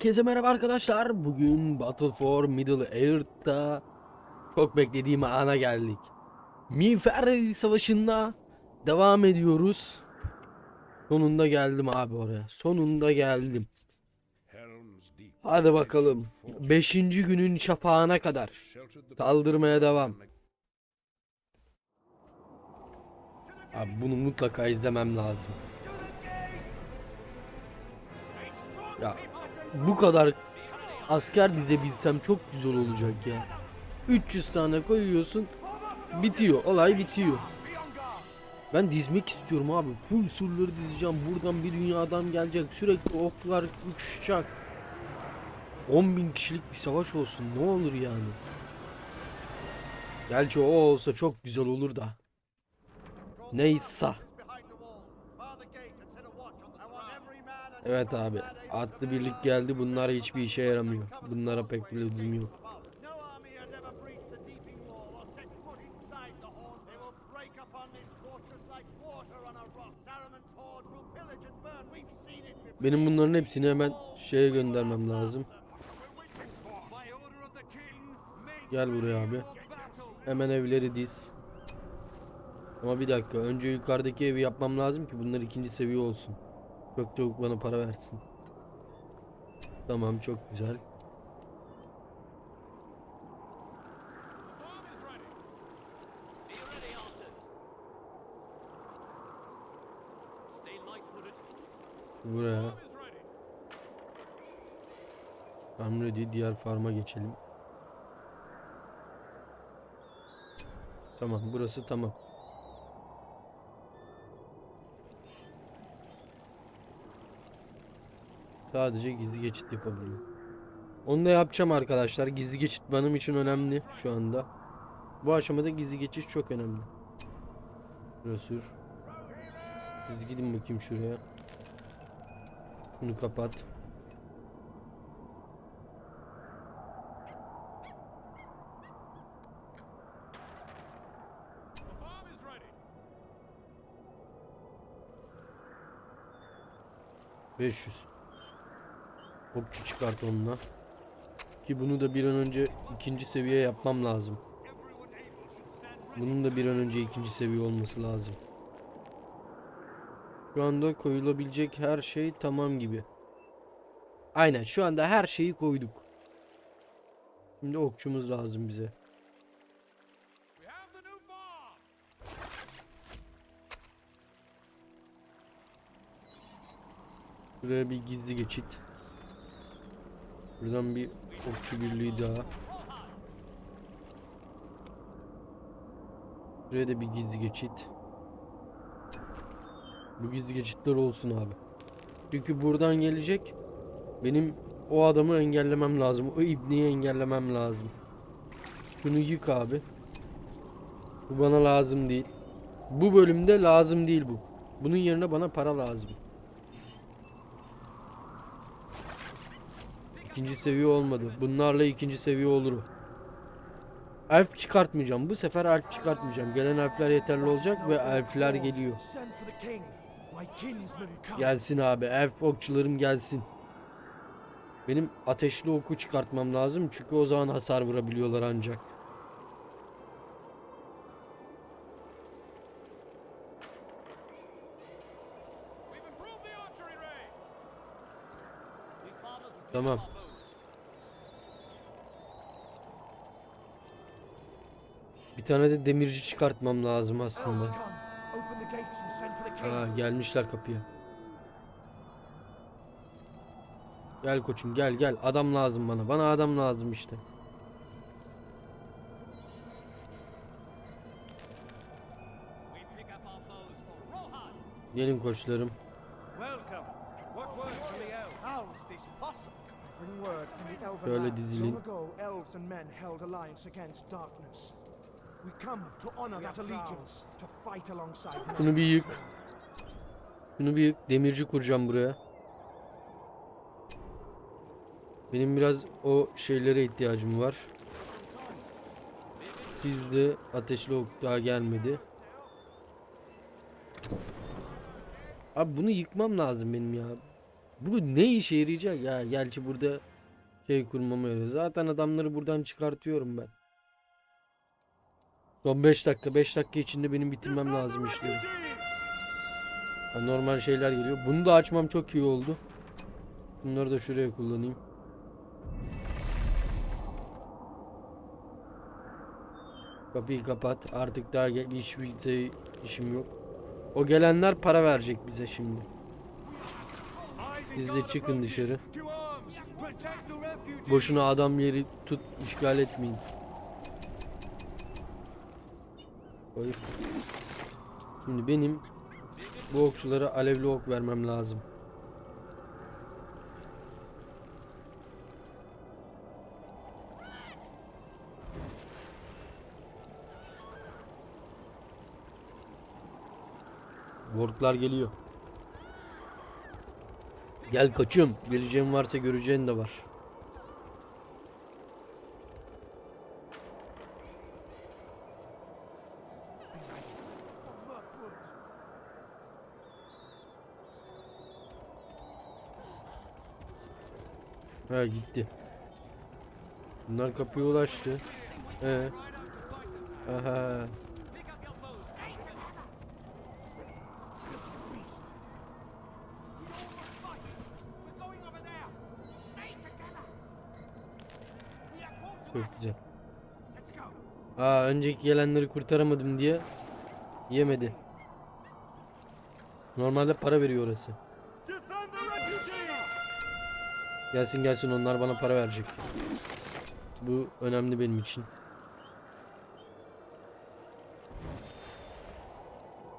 Herkese merhaba arkadaşlar. Bugün Battle for Middle Earth'ta çok beklediğim ana geldik. Miğfer Savaşı'nda devam ediyoruz. Sonunda geldim abi oraya. Sonunda geldim. Hadi bakalım. Beşinci günün şafağına kadar. Saldırmaya devam. Abi bunu mutlaka izlemem lazım. Ya bu kadar asker dizebilsem çok güzel olacak ya. 300 tane koyuyorsun bitiyor olay bitiyor. Ben dizmek istiyorum abi. Full surları dizeceğim. Buradan bir dünya adam gelecek. Sürekli oklar uçuşacak. 10.000 kişilik bir savaş olsun. Ne olur yani. Gerçi o olsa çok güzel olur da. Neyse. Evet abi. Atlı birlik geldi. Bunlar hiçbir işe yaramıyor. Bunlara pek bir lüzum yok. Benim bunların hepsini hemen şeye göndermem lazım. Gel buraya abi. Hemen evleri diz. Ama bir dakika. Önce yukarıdaki evi yapmam lazım ki bunlar ikinci seviye olsun. Çok çabuk bana para versin. Tamam çok güzel. Buraya. I'm ready. Diğer farma geçelim. Tamam burası tamam. Sadece gizli geçit yapabiliyor. Onu da yapacağım arkadaşlar. Gizli geçit benim için önemli şu anda. Bu aşamada gizli geçiş çok önemli. Şurası sür. Biz gidin bakayım şuraya. Bunu kapat. Ready. 500. Okçu çıkart onunla. Ki bunu da bir an önce ikinci seviye yapmam lazım. Bunun da bir an önce ikinci seviye olması lazım. Şu anda koyulabilecek her şey tamam gibi. Aynen şu anda her şeyi koyduk. Şimdi okçumuz lazım bize. Buraya bir gizli geçit. Buradan bir okçu birliği daha. Buraya da bir gizli geçit. Bu gizli geçitler olsun abi. Çünkü buradan gelecek. Benim o adamı engellemem lazım. O ibneyi engellemem lazım. Şunu yık abi. Bu bana lazım değil. Bu bölümde lazım değil bu. Bunun yerine bana para lazım. İkinci seviye olmadı. Bunlarla ikinci seviye olur. Elf çıkartmayacağım. Bu sefer elf çıkartmayacağım. Gelen elfler yeterli olacak ve elfler geliyor. Gelsin abi. Elf okçularım gelsin. Benim ateşli oku çıkartmam lazım. Çünkü o zaman hasar vurabiliyorlar ancak. Tamam. Bir tane de demirci çıkartmam lazım aslında. Ha gelmişler kapıya. Gel koçum gel gel. Adam lazım bana. Bana adam lazım işte. Gelin koçlarım. Şöyle dizilin. Bunu bir yık. Bunu bir. Demirci kuracağım buraya. Benim biraz o şeylere ihtiyacım var. Bizde ateşli ok daha gelmedi. Abi bunu yıkmam lazım benim ya. Bu ne işe yarayacak ya? Gerçi burada şey kurmama yarıyor. Zaten adamları buradan çıkartıyorum ben. Son 5 dakika 5 dakika içinde benim bitirmem lazım işleri. Ha, normal şeyler geliyor. Bunu da açmam çok iyi oldu. Bunları da şuraya kullanayım. Kapıyı kapat. Artık daha hiçbir şey, işim yok. O gelenler para verecek bize şimdi. Siz de çıkın dışarı. Boşuna adam yeri tut işgal etmeyin. Koy. Şimdi benim bu okçulara alevli ok vermem lazım. Worklar geliyor. Gel kaçım. Geleceğin varsa göreceğin de var. Ha gitti. Bunlar kapıya ulaştı. Ee. Aha. Çok güzel. Aa önceki gelenleri kurtaramadım diye yemedi. Normalde para veriyor orası. Gelsin gelsin onlar bana para verecek. Bu önemli benim için.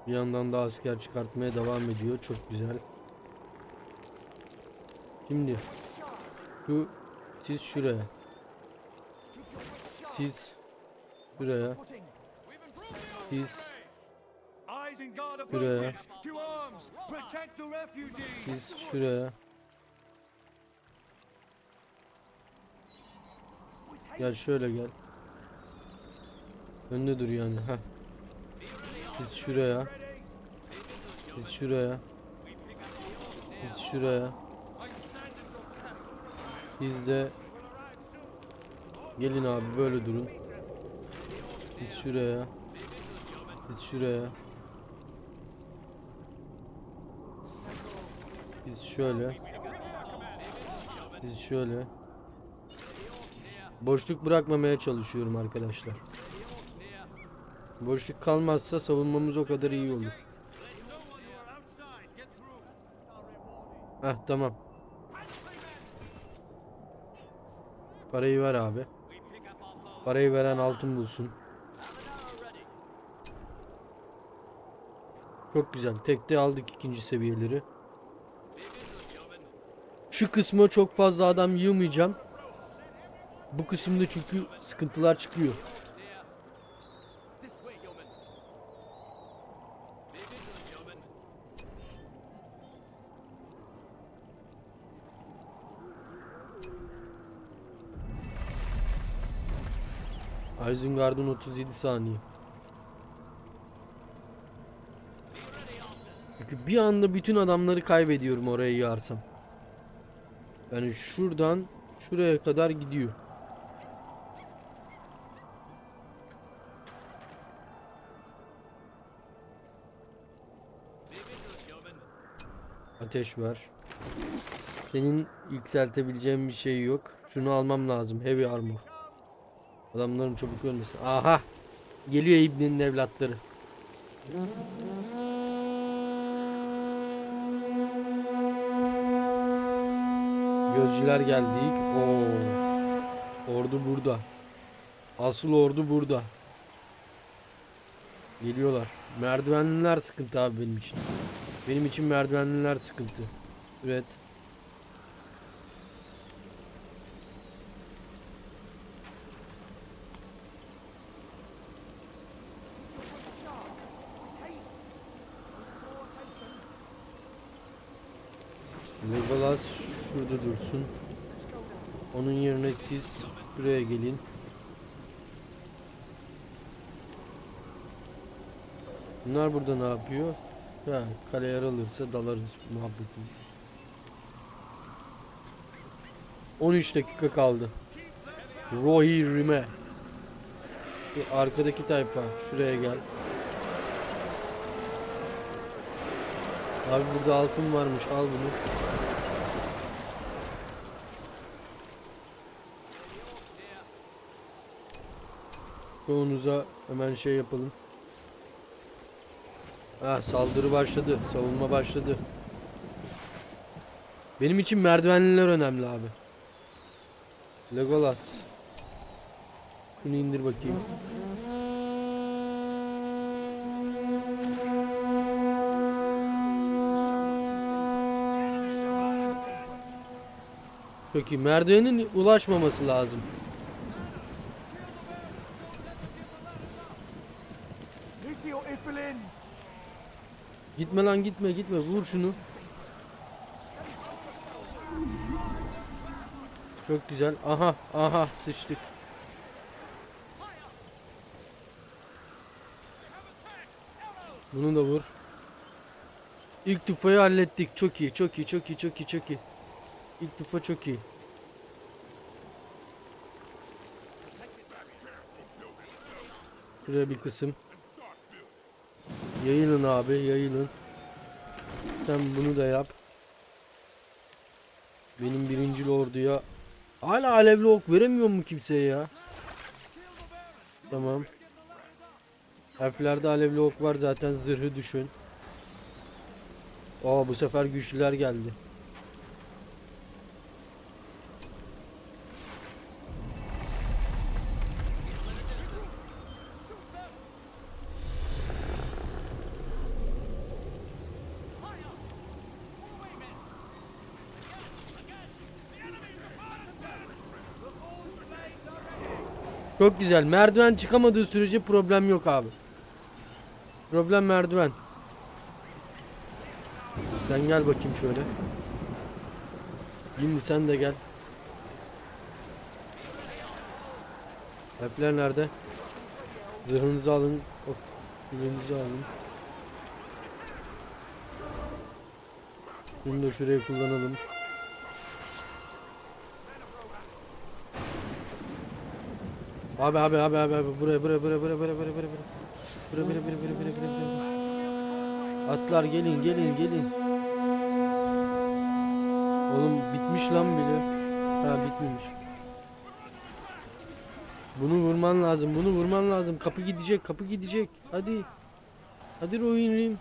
Bir yandan da asker çıkartmaya devam ediyor. Çok güzel. Şimdi şu siz şuraya. Siz şuraya. Siz Şuraya. Siz şuraya. Gel şöyle gel. Önde dur yani. Heh. Siz şuraya. Siz şuraya. Siz şuraya. Siz de gelin abi böyle durun. Siz şuraya. Siz şuraya. Siz şöyle. Siz şöyle. Boşluk bırakmamaya çalışıyorum arkadaşlar. Boşluk kalmazsa savunmamız o kadar iyi olur. Heh tamam. Parayı ver abi. Parayı veren altın bulsun. Çok güzel. Tekte aldık ikinci seviyeleri. Şu kısma çok fazla adam yığmayacağım. Bu kısımda çünkü sıkıntılar çıkıyor. Isengard'ın 37 saniye. Çünkü bir anda bütün adamları kaybediyorum oraya yarsam. Yani şuradan şuraya kadar gidiyor. Ateş var. Senin yükseltebileceğin bir şey yok. Şunu almam lazım. Heavy armor. Adamların çabuk ölmesin. Aha! Geliyor İbni'nin evlatları. Gözcüler geldik. Oo. Ordu burada. Asıl ordu burada. Geliyorlar. Merdivenliler sıkıntı abi benim için. Benim için merdivenliler sıkıntı. Evet. Legolas şurada dursun. Onun yerine siz buraya gelin. Bunlar burada ne yapıyor? Ha, kale yer alırsa dalarız muhabbeti. 13 dakika kaldı. Rohirrim'e. Şu arkadaki tayfa şuraya gel. Abi burada altın varmış al bunu. Çoğunuza hemen şey yapalım. Ha saldırı başladı. Savunma başladı. Benim için merdivenliler önemli abi. Legolas. Şunu indir bakayım. Çok. Merdivenin ulaşmaması lazım. Gitme lan gitme gitme. Vur şunu. Çok güzel. Aha aha sıçtık. Bunu da vur. İlk tufayı hallettik. Çok iyi, çok iyi, çok iyi, çok iyi, çok iyi. İlk tufa çok iyi. Şuraya bir kısım. Yayılın abi, yayılın. Sen bunu da yap. Benim birinci orduya hala alevli ok veremiyor mu kimseye ya? Tamam. Harflerde alevli ok var zaten zırhı düşün. Aa bu sefer güçlüler geldi. Çok güzel. Merdiven çıkamadığı sürece problem yok abi. Problem merdiven. Sen gel bakayım şöyle. Şimdi sen de gel. Harfler nerede? Zırhınızı alın. Of, zırhınızı alın. Bunu da şuraya kullanalım. Abi abi abi abi abi buraya buraya buraya buraya buraya buraya buraya buraya buraya buraya buraya buraya buraya buraya Atlar gelin gelin gelin Oğlum bitmiş lan bile Ha bitmemiş Bunu vurman lazım bunu vurman lazım kapı gidecek kapı gidecek hadi Hadi Rohin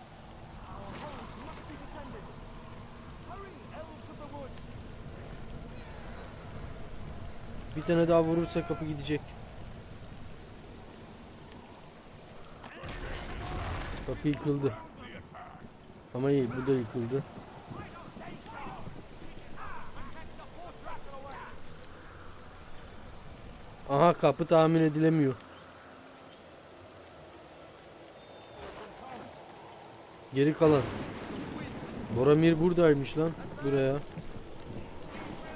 Bir tane daha vurursa kapı gidecek Kapı yıkıldı. Ama iyi bu da yıkıldı. Aha kapı tahmin edilemiyor. Geri kalan. Boromir buradaymış lan. Buraya.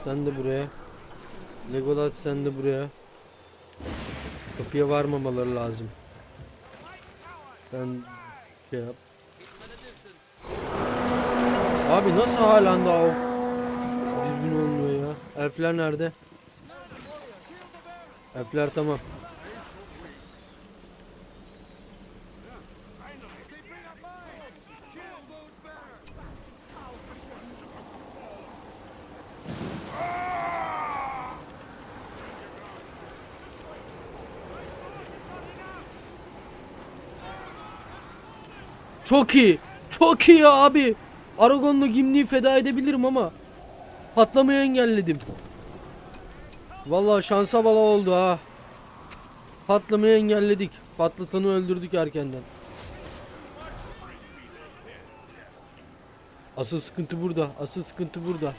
Sen de buraya. Legolas sen de buraya. Kapıya varmamaları lazım. Sen yap. Abi nasıl halen daha o düzgün olmuyor ya? Elfler nerede? Elfler tamam. Çok iyi. Çok iyi abi. Aragon'la Gimli'yi feda edebilirim ama patlamayı engelledim. Vallahi şansa bala oldu ha. Patlamayı engelledik. Patlatanı öldürdük erkenden. Asıl sıkıntı burada. Asıl sıkıntı burada.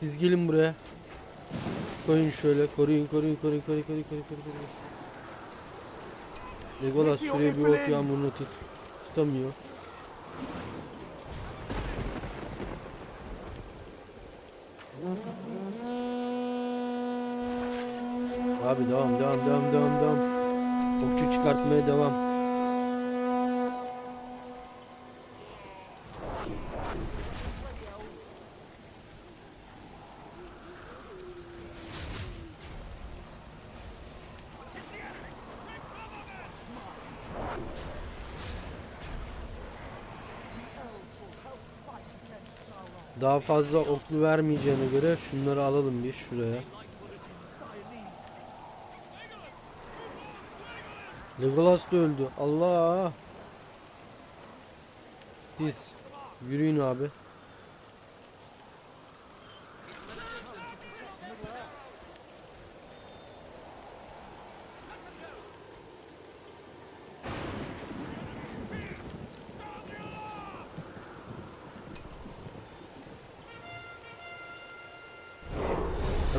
Siz gelin buraya. Koyun şöyle. Koruyun, koruyun, koruyun, koruyun, koruyun, koruyun, koruyun. koruyun. Legolas şuraya bir ok yağmurunu tut. Tutamıyor. Abi devam devam devam devam devam. Okçu çıkartmaya devam. Daha fazla oklu vermeyeceğine göre şunları alalım bir şuraya. Legolas da öldü. Allah. Siz yürüyün abi.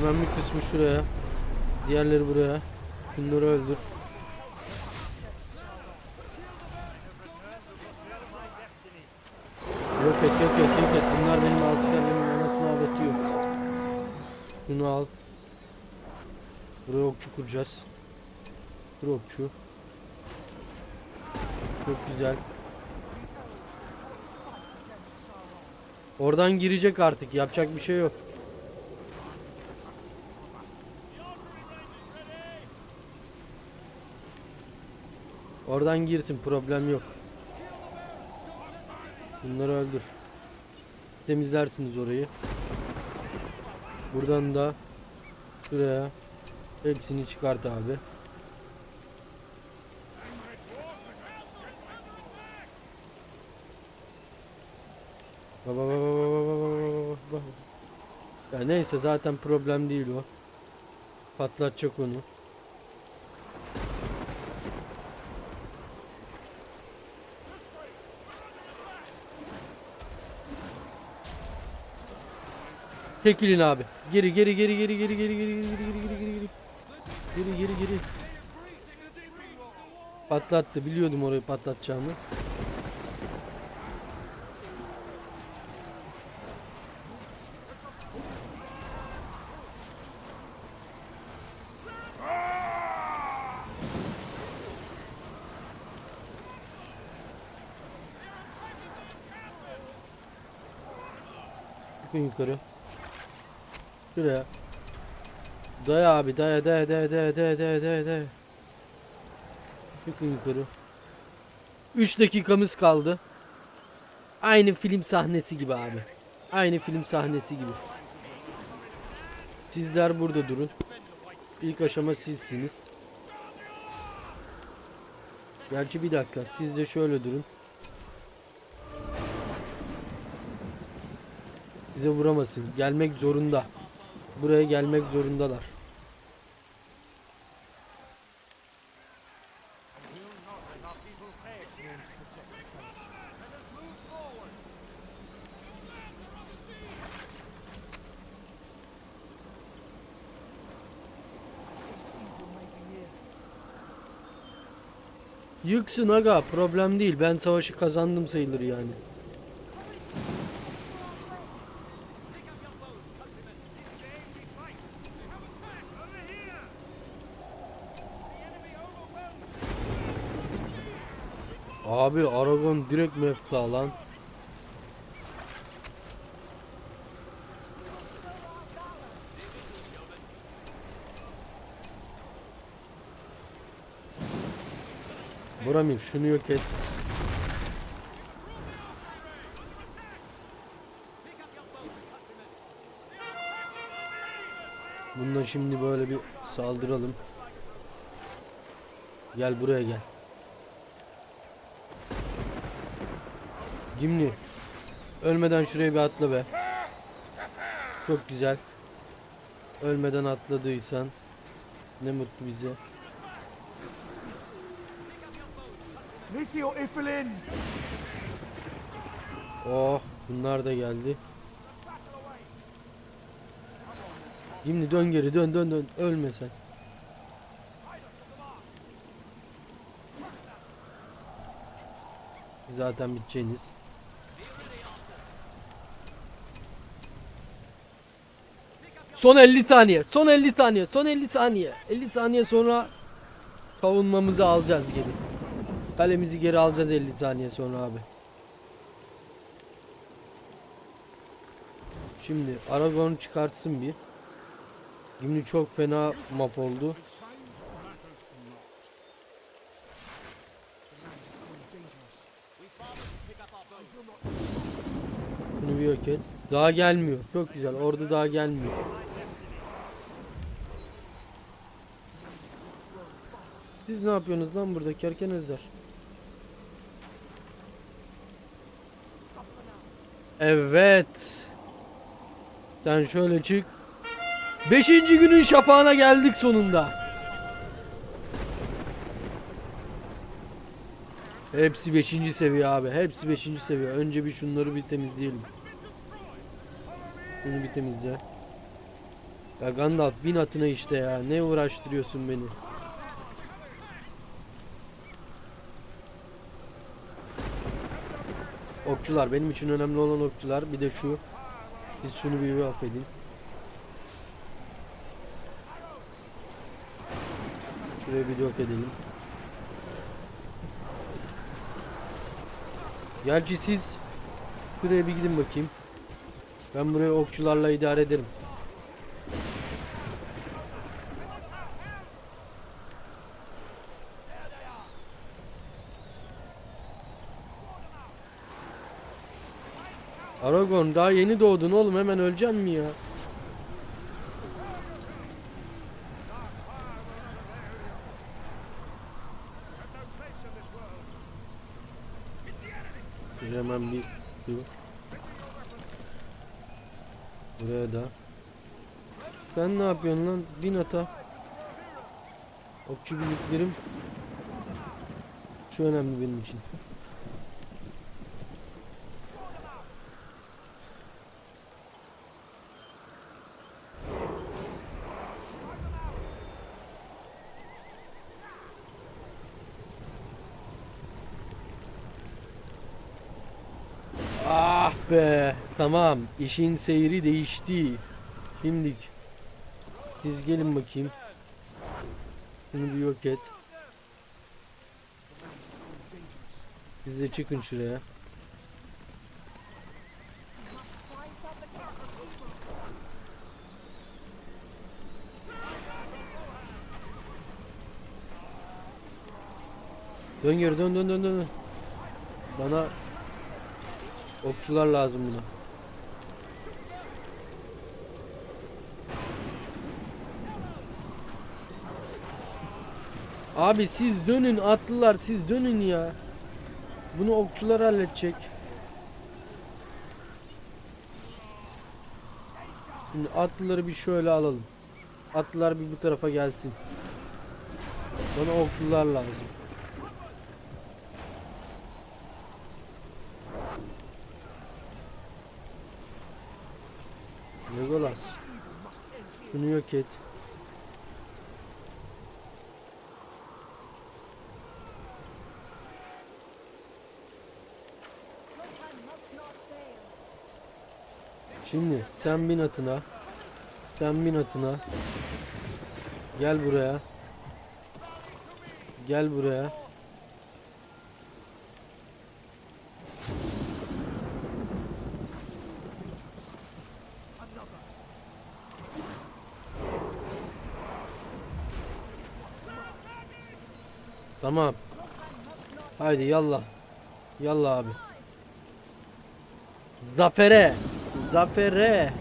Hemen bir kısmı şuraya. Diğerleri buraya. Şunları öldür. Yok et yok et yok et. Bunlar benim alçılarımın anasını ağlatıyor. Şunu al. Buraya okçu kuracağız. Dur okçu. Çok güzel. Oradan girecek artık. Yapacak bir şey yok. Oradan girsin problem yok. Bunları öldür. Temizlersiniz orayı. Buradan da şuraya hepsini çıkart abi. Baba baba baba baba baba. Ya neyse zaten problem değil o. Patlatacak onu. Çekilin abi. Geri geri geri geri geri geri geri geri geri geri geri geri geri geri geri patlattı biliyordum orayı patlatacağımı Çıkın yukarı Şuraya. Daya abi daya daya daya daya daya daya daya daya. Çıkın yukarı. 3 dakikamız kaldı. Aynı film sahnesi gibi abi. Aynı film sahnesi gibi. Sizler burada durun. İlk aşama sizsiniz. Gerçi bir dakika siz de şöyle durun. Size vuramasın. Gelmek zorunda. Buraya gelmek zorundalar. Yıksın aga problem değil. Ben savaşı kazandım sayılır yani. Abi Aragon direkt mefta lan. Buramir şunu yok et. Bununla şimdi böyle bir saldıralım. Gel buraya gel. Gimli. Ölmeden şuraya bir atla be. Çok güzel. Ölmeden atladıysan ne mutlu bize. Nithio Ifilin! Oh bunlar da geldi. Gimli dön geri dön dön dön ölme sen. Zaten biteceğiniz. Son 50 saniye. Son 50 saniye. Son 50 saniye. 50 saniye sonra savunmamızı alacağız geri. Kalemizi geri alacağız 50 saniye sonra abi. Şimdi Aragon çıkartsın bir. Şimdi çok fena map oldu. Yok. Daha gelmiyor. Çok güzel. Orada daha gelmiyor. Siz ne yapıyorsunuz lan burada kerkenezler? Evet. Sen şöyle çık. Beşinci günün şafağına geldik sonunda. Hepsi 5. seviye abi. Hepsi 5. seviye. Önce bir şunları bir temizleyelim. Şunu bir temizle. Ya Gandalf bin atına işte ya. Ne uğraştırıyorsun beni? Okçular benim için önemli olan okçular. Bir de şu. Siz şunu bir affedin. Şuraya bir yok edelim. Gerçi siz şuraya bir gidin bakayım. Ben burayı okçularla idare ederim. Aragon daha yeni doğdun oğlum hemen öleceksin mi ya? Hemen bir şu. Buraya da. Sen ne yapıyorsun lan? Bin ata. Okçu birliklerim. Şu önemli benim için. Ah be. Tamam. işin seyri değişti. Şimdik. Siz gelin bakayım. Şunu bir yok et. Siz de çıkın şuraya. Dön geri dön dön dön dön. Bana okçular lazım buna. Abi siz dönün atlılar siz dönün ya. Bunu okçular halledecek. Şimdi atlıları bir şöyle alalım. Atlılar bir bu tarafa gelsin. Bana okçular lazım. Legolas. Şunu yok et. Şimdi sen bin atına. Sen bin atına. Gel buraya. Gel buraya. Tamam. Haydi yallah. Yallah abi. Zafere. Zafere.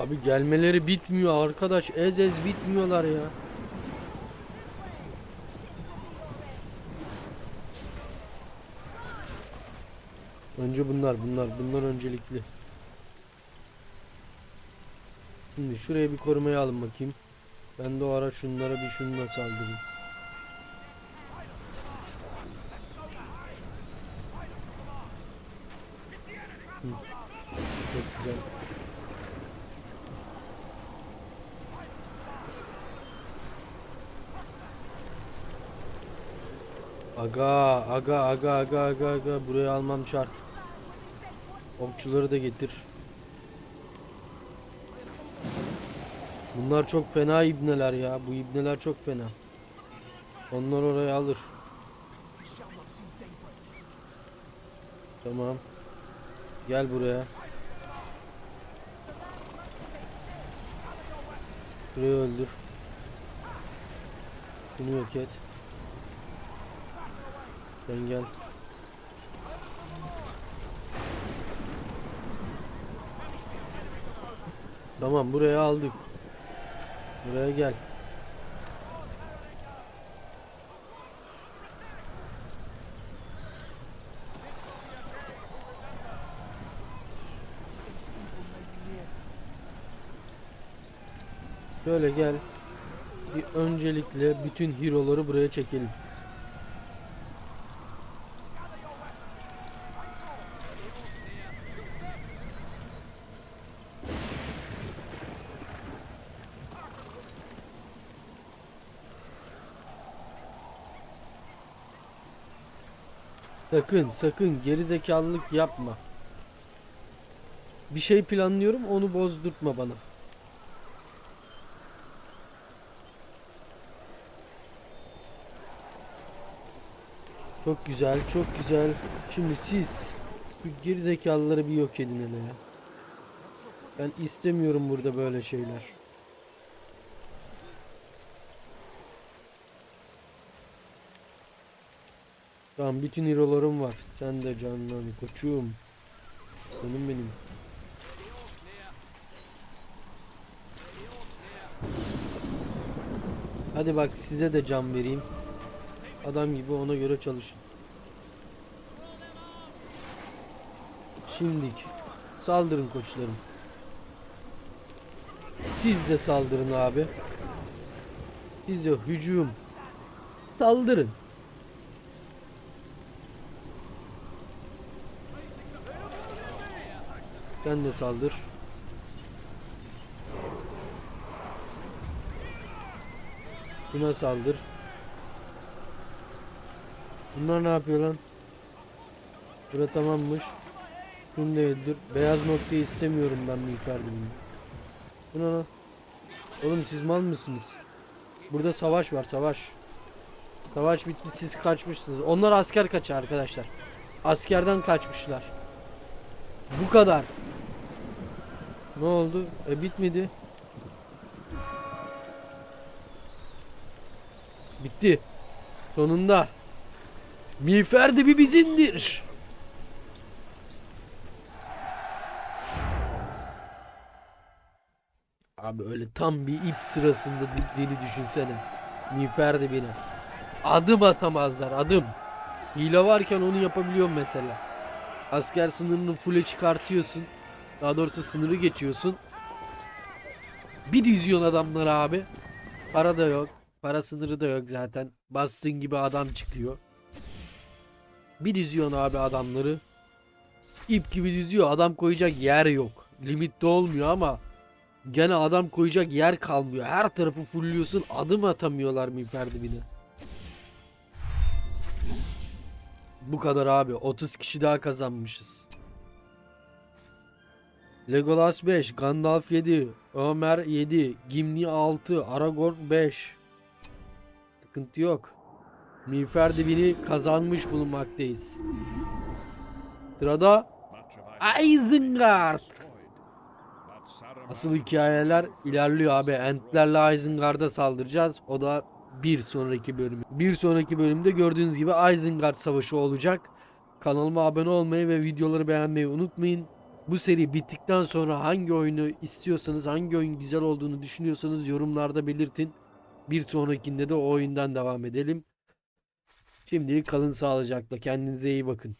Abi gelmeleri bitmiyor arkadaş. Ez ez bitmiyorlar ya. Önce bunlar bunlar bunlar öncelikli. Şimdi şuraya bir korumaya alın bakayım. Ben de o ara şunlara bir şununla saldırayım. Çok güzel. Aga, aga, aga, aga, aga, aga. Buraya almam şart. Okçuları da getir. Bunlar çok fena ibneler ya. Bu ibneler çok fena. Onlar oraya alır. Tamam. Gel buraya. Burayı öldür. Bunu yok et. Sen gel. Tamam buraya aldık. Buraya gel. Şöyle gel. Bir öncelikle bütün hero'ları buraya çekelim. Sakın sakın gerizekalılık yapma. Bir şey planlıyorum onu bozdurtma bana. Çok güzel, çok güzel. Şimdi siz bu gerizekalıları bir yok edin hele ya. Ben istemiyorum burada böyle şeyler. Tamam bütün hero'larım var. Sen de canlan koçum. Senin benim. Hadi bak size de can vereyim. Adam gibi ona göre çalışın. Şimdik. Saldırın koçlarım. Siz de saldırın abi. Siz de hücum. Saldırın. Sen de saldır. Şuna saldır. Bunlar ne yapıyor lan? Bura tamammış. Şunu da öldür. Beyaz noktayı istemiyorum ben mi yukarıda Bu ne lan? Oğlum siz mal mısınız? Burada savaş var savaş. Savaş bitti siz kaçmışsınız. Onlar asker kaçı arkadaşlar. Askerden kaçmışlar. Bu kadar. Ne oldu? E bitmedi. Bitti. Sonunda. Miğfer bir bizindir. Abi öyle tam bir ip sırasında diktiğini düşünsene. Miğfer dibine. Adım atamazlar adım. Hile varken onu yapabiliyorum mesela. Asker sınırını full'e çıkartıyorsun. Daha doğrusu sınırı geçiyorsun. Bir diziyon adamlar abi. Para da yok. Para sınırı da yok zaten. Bastığın gibi adam çıkıyor. Bir diziyon abi adamları. İp gibi diziyor. Adam koyacak yer yok. Limitte olmuyor ama gene adam koyacak yer kalmıyor. Her tarafı fullüyorsun. Adım atamıyorlar miğfer dibine. Bu kadar abi. 30 kişi daha kazanmışız. Legolas 5, Gandalf 7, Ömer 7, Gimli 6, Aragorn 5. Sıkıntı yok. Miğfer dibini kazanmış bulunmaktayız. Sırada Isengard. Asıl hikayeler ilerliyor abi. Entlerle Isengard'a saldıracağız. O da bir sonraki bölüm. Bir sonraki bölümde gördüğünüz gibi Isengard savaşı olacak. Kanalıma abone olmayı ve videoları beğenmeyi unutmayın. Bu seri bittikten sonra hangi oyunu istiyorsanız, hangi oyun güzel olduğunu düşünüyorsanız yorumlarda belirtin. Bir sonrakinde de o oyundan devam edelim. Şimdilik kalın sağlıcakla. Kendinize iyi bakın.